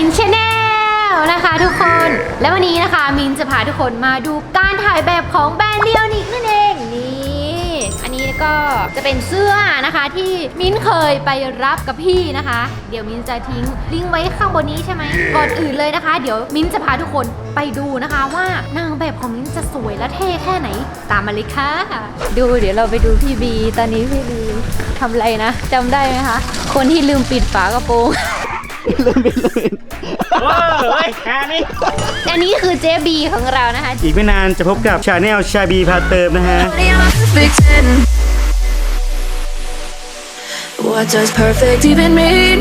มินชาแนลนะคะทุกคน และวันนี้นะคะมินจะพาทุกคนมาดูการถ่ายแบบของแบรนด์เลียนิกนั่นเองนี่อันนี้ก็จะเป็นเสื้อนะคะที่มินเคยไปรับกับพี่นะคะ เดี๋ยวมินจะทิ้งลิงก์ไว้ข้างบนนี้ใช่ไหมก่อนอื่นเลยนะคะ เดี๋ยวมินจะพาทุกคนไปดูนะคะว่านางแบบของมินจะสวยและเท่แค่ไหน ตามมาเลยค่ะดูเดี๋ยวเราไปดูพี่บี ตอนนี้พี่บีทำอะไรนะจำได้ไหมคะคนที่ลืมปิดฝากระโปรง ลืมไปลืมว้าวเฮ้ยแค่นี้อันนี้คือเจ๊บีของเรานะคะอีกไม่นานจะพบกับชาแนลชาบีพาเติมนะฮะ Pretend. What does perfect even mean?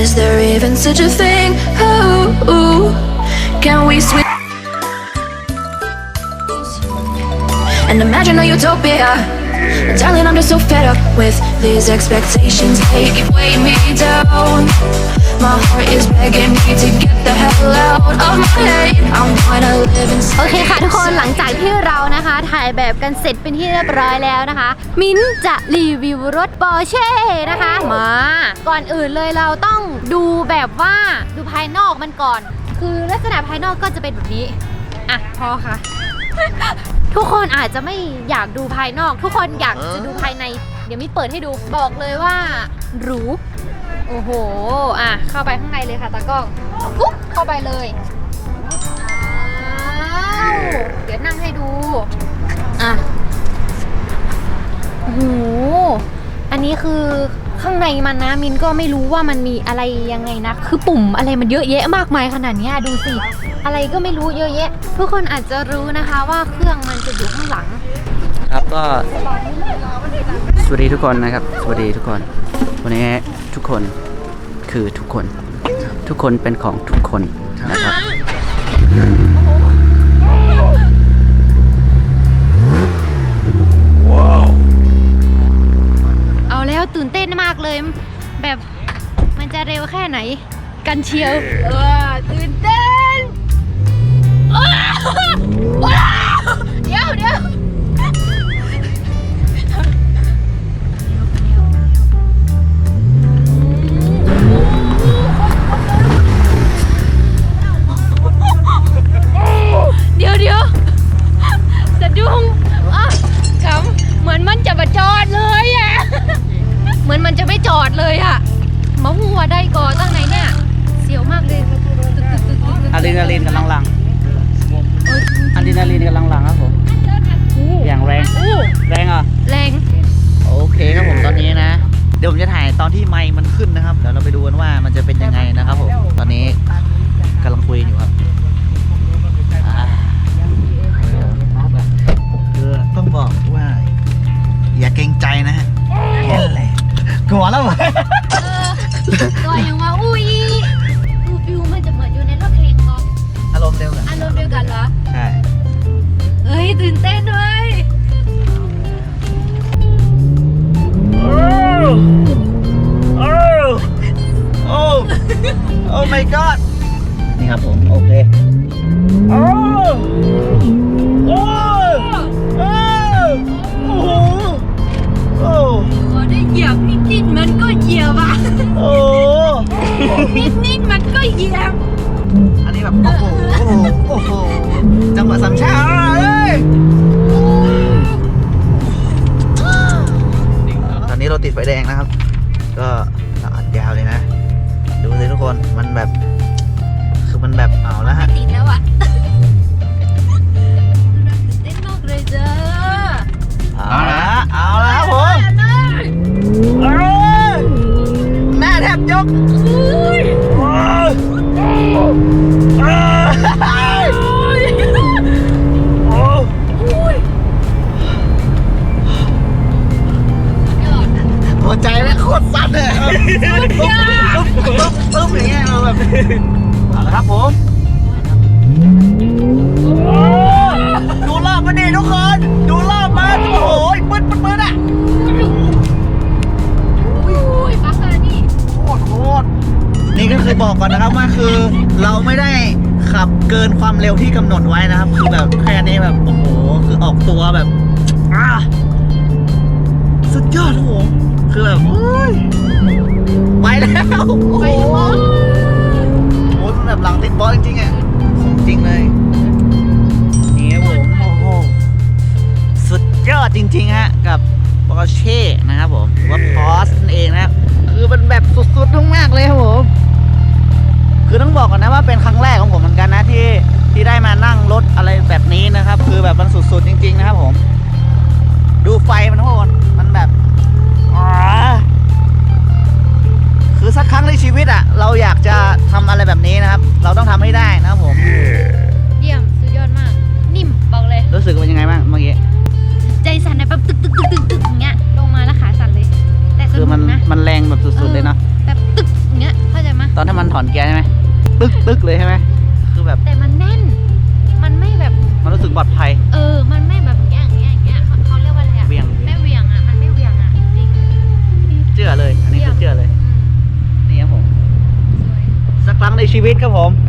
Is there even such a thing? Oh, can we switch and imagine a utopia? Darling, I'm just so fed up with these expectations. They keep weighing me down. My heart is begging me to get the hell out of my head. I'm gonna live in โอเคค่ะทุกคนหลังจากที่เรานะคะ ถ่ายแบบกันเสร็จเป็นที่เรียบร้อยแล้วนะคะ มิ้นท์จะรีวิวรถปอร์เช่นะคะมาก่อนอื่นเลยเราต้องดูแบบว่าดูภายนอกมันก่อน คือลักษณะภายนอกก็จะเป็นแบบนี้ อะ พอค่ะ ทุกคนอาจจะไม่อยากดูภายนอก ทุกคนอยากจะดูภายใน เดี๋ยวมินเปิดให้ดูบอกเลยว่าหรูโอ้โห อะ เข้าไปข้างในเลยค่ะตากล้องปุ๊บเข้าไปเลยว้าวเดี๋ยวนั่งให้ดู อะโอ้โหอันนี้คือ ข้างในมันนะมินก็ไม่รู้ว่ามันมีอะไรยังไงนะ คือปุ่มอะไรมันเยอะแยะมากมายขนาดนี้ดูสิ อะไรก็ไม่รู้เยอะแยะ ทุกคนอาจจะรู้นะคะว่าเครื่องมันจะอยู่ข้างหลัง ครับก็สวัสดีทุกคนนะครับ สวัสดีทุกคน วันนี้ทุกคนคือทุกคน ทุกคนเป็นของทุกคนนะครับ เอาแล้วตื่นเต้นมากเลย แบบมันจะเร็วแค่ไหน กันเชียวเออตื่นเต้นอ้าวว้าวเดี๋ยวเดี๋ยว อะดรีนาลีนกำลังหลังอะดรีนาลีนกำลังหลังครับผมอย่างแรงอู้แรงอะแรงโอเคครับผมตอนนี้นะ เดี๋ยวผมจะถ่ายตอนที่ไมค์มันขึ้นนะครับเดี๋ยวเราไปดูกันว่ามันจะเป็นยังไงนะครับผมตอนนี้กำลังคุยอยู่ครับอ่าคือต้องบอกว่า อย่าเกรงใจนะฮะแค่นั้นแหละกลัวแล้วเหรอเออตัวยังว่าอุ้ย ตื่นเต้นด้วยโอ้โอ้โอ้ my god นี่ครับผม โอเคโอ้ ฟแดงนะครับ ก็เราอัดยาวเลยนะ ดูเลยทุกคนมันแบบ คือมันแบบเอาแล้วฮะติดแล้วอะตื่นเต้นมากเลยจ้าเอาละเอาละครับผมเอ้ยแม่แทบยกโอ้ย คตรสั่นเลยปึ๊บปึ๊บปึ๊บอย่างเงี้ยเราแบบเอาละครับผมดูรอบมันดิทุกคน ดูรอบมันโอ้โหปึ๊ดปึ๊ดปึ๊ดอะอุ้ยปักเลยนี่โคตรโคตรนี่ก็คือบอกก่อนนะครับว่าคือเราไม่ได้ขับเกินความเร็วที่กำหนดไว้นะครับ คือแบบแค่นี้แบบโอ้โหคือออกตัวแบบอ่าสุดยอดครับผม คือแบบเฮ้ยไปแล้ว โอ้โหจริงๆอะของจริงเลยนี่ครับผมโอ้โหสุดยอดจริงๆฮะกับ Porsche นะครับผมหรือว่า Porsche นั่นเองนะครับคือมันแบบสุดๆมากๆเลยครับผมคือต้องบอกก่อนนะว่าเป็นครั้งแรกของผมเหมือนกันนะที่ที่ได้มานั่งรถอะไรแบบนี้นะครับ คือแบบมันสุดๆจริง ๆ นะครับผม ดูไฟมันโหดมันแบบ อะเราอยากจะทำอะไรแบบนี้นะครับ เราต้องทำให้ได้นะครับผม เยี่ยมสุดยอดมาก นิ่มบอกเลย รู้สึกเป็นยังไงบ้างเมื่อกี้ ใจสั่นนะแบบตึกตึกตึกตึกตึกอย่างเงี้ยลงมาแล้วขาสั่นเลย แต่สคือนุมันกนะมันแรงแบบสุดๆเลยเนาะแบบตึกอย่างเงี้ยเข้าใจไหมตอนที่มันถอนแกร์ใช่ไหมตึกตึกเลยใช่ไหมคือแบบแต่มันแน่น มันไม่แบบ มันรู้สึกปลอดภัย เออ ชีวิตครับผม